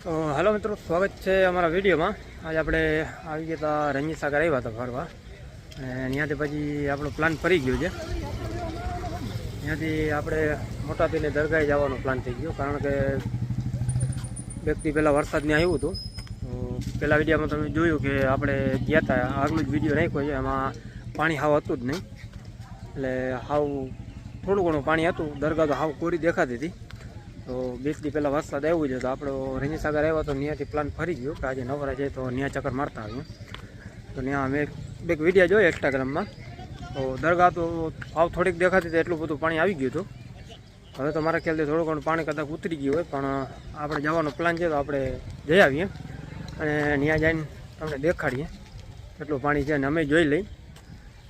હાલો મિત્રો, સ્વાગત છે અમારા વિડીયોમાં. આજે આપણે આવી ગયા હતા રંજીત સાગર આવ્યા હતા ફરવા. અને ત્યાંથી પછી આપણો પ્લાન ફરી ગયો છે. ત્યાંથી આપણે મોટા થઈને દરગાહે જવાનો પ્લાન થઈ ગયો. કારણ કે વ્યક્તિ પહેલાં વરસાદને આવ્યું હતું. પહેલા વિડીયોમાં તમે જોયું કે આપણે ગયા હતા આગલું જ વીડિયો રાખ્યો છે. એમાં પાણી હાવ હતું જ નહીં. એટલે હાવ થોડું ઘણું પાણી હતું. દરગાહ તો હાવ કોરી દેખાતી હતી. તો બે દી પહેલાં વરસાદ આવ્યો છે, તો આપણો રંજી સાગર આવ્યો તો ત્યાંથી પ્લાન ફરી ગયો, કે આજે નવરા છે તો ત્યાં ચક્કર મારતા આવ્યું તો ત્યાં અમે બે વીડિયો જોયો ઇન્સ્ટાગ્રામમાં તો દરગાહ તો આવ થોડીક દેખાતી હતી એટલું બધું પાણી આવી ગયું હતું. હવે તો મારા ખ્યાલથી થોડું ઘણું પાણી કદાચ ઉતરી ગયું હોય, પણ આપણે જવાનો પ્લાન છે તો આપણે જઈ આવીએ અને ત્યાં જઈને તમને દેખાડીએ કેટલું પાણી છે અને અમે જોઈ લઈ.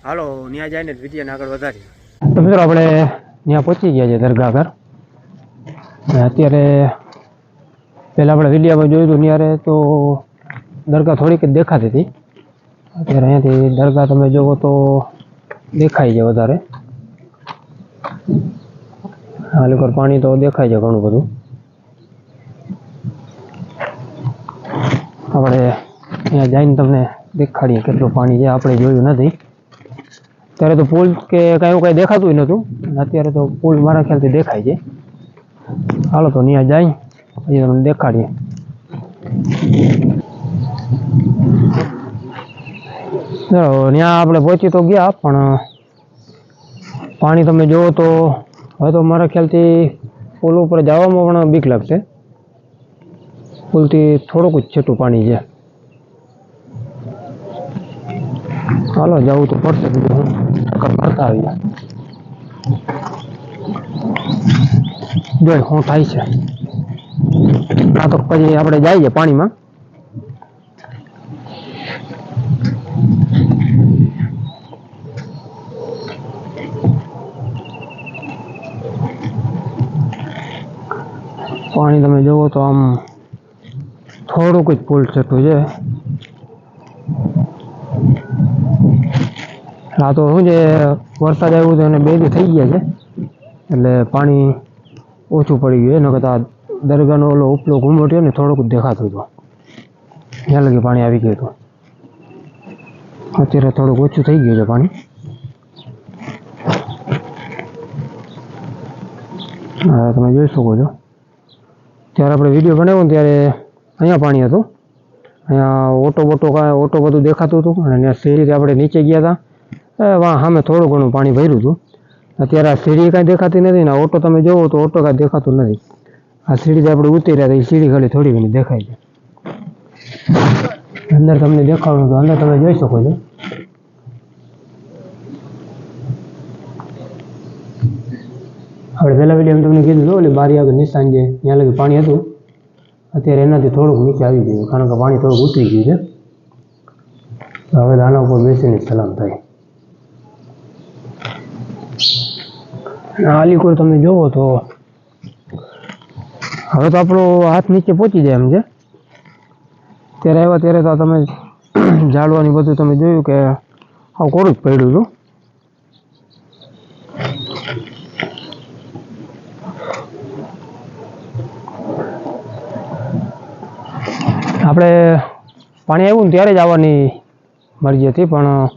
હાલો ત્યાં જઈને વિડીયોને આગળ વધારીએ. તો મિત્રો, આપણે ત્યાં પહોંચી ગયા છે દરગાહ અને અત્યારે પહેલાં આપણે વિડીયોમાં જોયું હતું, ત્યારે તો દરગાહ થોડીક જ દેખાતી હતી. અત્યારે અહીંયાથી દરગાહ તમે જોવો તો દેખાય છે વધારે. હાલકર પાણી તો દેખાય છે ઘણું બધું. આપણે અહીંયા જઈને તમને દેખાડીએ કેટલું પાણી છે, આપણે જોયું નથી. ત્યારે તો પુલ કે કાંઈ એવું કાંઈ દેખાતું નહોતું. અત્યારે તો પુલ મારા ખ્યાલથી દેખાય છે. હાલો, તો ત્યાં જાય. પછી તમને દેખાડીએ. ચાલો ત્યાં આપણે પહોંચી તો ગયા, પણ પાણી તમે જુઓ તો હવે તો મારા ખ્યાલથી પુલ ઉપર જવામાં પણ બીક લાગશે. પુલથી થોડુંક જ છેટું પાણી છે. હાલો જવું તો પડશે બીજું મારતા આવીએ જોઈ શું થાય છે. આ તો પછી આપણે જઈએ પાણીમાં. પાણી તમે જુઓ તો આમ થોડુંક જ પુલ છેટું છે. આ તો શું છે, વરસાદ આવ્યો તો એને બે થઈ ગયા છે. એટલે પાણી ઓછું પડી ગયું એના કરતાં દરગાહનો ઓલો ઉપલો ઘૂમટ્યો ને, થોડુંક દેખાતું હતું. ત્યાં લગી પાણી આવી ગયું હતું. અત્યારે થોડુંક ઓછું થઈ ગયું છે પાણી. હા, તમે જોઈ શકો છો. ત્યારે આપણે વીડિયો બનાવ્યો ને, ત્યારે અહીંયા પાણી હતું. અહીંયા ઓટો બોટો કાંઈ, ઓટો બધું દેખાતું હતું. અને ત્યાં સીડીથી આપણે નીચે ગયા હતા. વાં સામે થોડું ઘણું પાણી ભર્યું હતું. અત્યારે આ સીડી કાંઈ દેખાતી નથી ને ઓટો તમે જોવો તો ઓટો કાંઈ દેખાતું નથી. આ સીડી આપણે ઉતર્યા હતા એ સીડી ખાલી થોડી ઘણી દેખાય છે. અંદર તમને દેખાડું તો અંદર તમે જોઈ શકો છો. આપણે પહેલા વીડિયો તમને કીધું હતું ઓલી બારી આગળ નિશાન છે ત્યાં લગી પાણી હતું, અત્યારે એનાથી થોડુંક નીચે આવી ગયું, કારણ કે પાણી થોડુંક ઉતરી ગયું છે. તો હવે આના ઉપર બેસીને સલામ થાય. આ અલીકોર તમે જોવો તો હવે તો આપણો હાથ નીચે પહોંચી જાય એમ છે. ત્યારે આવ્યા ત્યારે તો તમે ઝાડવાની બધું તમે જોયું કે આવું કોરું જ પડ્યું હતું. આપણે પાણી આવ્યું ને ત્યારે જ આવવાની મરજી હતી, પણ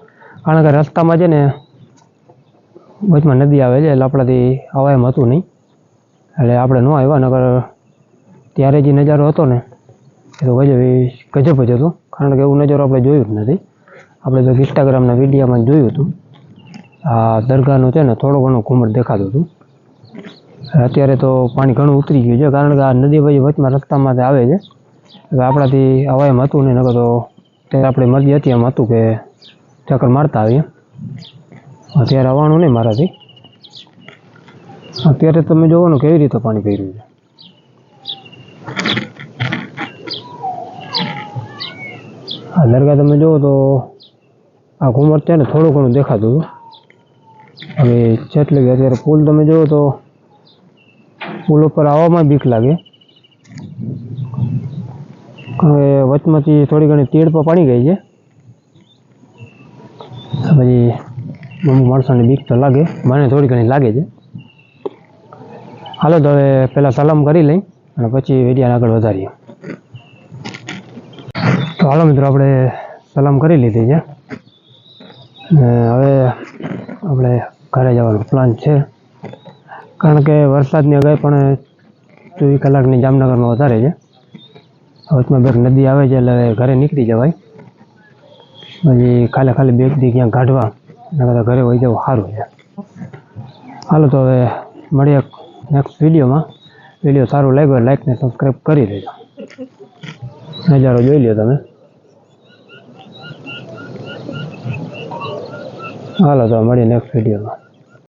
કારણ કે રસ્તામાં છે ને વચમાં નદી આવે છે, એટલે આપણાથી આવા એમ હતું નહીં. એટલે આપણે ન આવ્યા નગર ત્યારે જે નજારો હતો ને, એ તો ગજબ ગજબ જ હતો. કારણ કે એવું નજારો આપણે જોયું જ નથી. આપણે તો ઇન્સ્ટાગ્રામના વિડીયામાં જોયું હતું. આ દરગાહનું છે ને, થોડું ઘણું ઘૂમટ દેખાતું હતું. અત્યારે તો પાણી ઘણું ઉતરી ગયું છે, કારણ કે આ નદી પછી વચમાં રસ્તામાં આવે છે. એટલે આપણાથી આવા એમ હતું નહીં નગર તો ત્યારે આપણી મરજી હતી એમ હતું કે ચક્કર મારતા આવીએ. અત્યારે આવવાનું નહીં મારાથી. અત્યારે તમે જોવો ને કેવી રીતે પાણી પહેર્યું છે. આ દરગાહ તમે જુઓ તો આ ઘુમર છે ને થોડું ઘણું દેખાતું હતું. હવે જેટલી અત્યારે પુલ તમે જુઓ તો પુલ ઉપર આવવામાં બીક લાગે. હવે વચમાંથી થોડી ઘણી તીડ પણ પાણી ગઈ છે. પછી અમુક માણસોને બીક તો લાગે, મને થોડી ઘણી લાગે છે. હાલો તો હવે પહેલાં સલામ કરી લઈ અને પછી વેડિયાને આગળ વધારીએ. તો હાલો મિત્રો, આપણે સલામ કરી લીધી છે. હવે આપણે ઘરે જવાનો પ્લાન છે. કારણ કે વરસાદની અગાઈ પણ ચોવીસ કલાકની જામનગરમાં વધારે છે. બેક નદી આવે છે એટલે ઘરે નીકળી જવાય. પછી ખાલી ખાલી બેગથી ક્યાંક કાઢવા. બધા ઘરે વહી જવું સારું છે. હાલો તો હવે મળીએ નેક્સ્ટ વિડીયોમાં. વીડિયો સારું લાગ્યો લાઈક ને સબસ્ક્રાઈબ કરી દેજો. નજારો જોઈ લ્યો તમે. હાલો તો મળીએ નેક્સ્ટ વિડીયોમાં.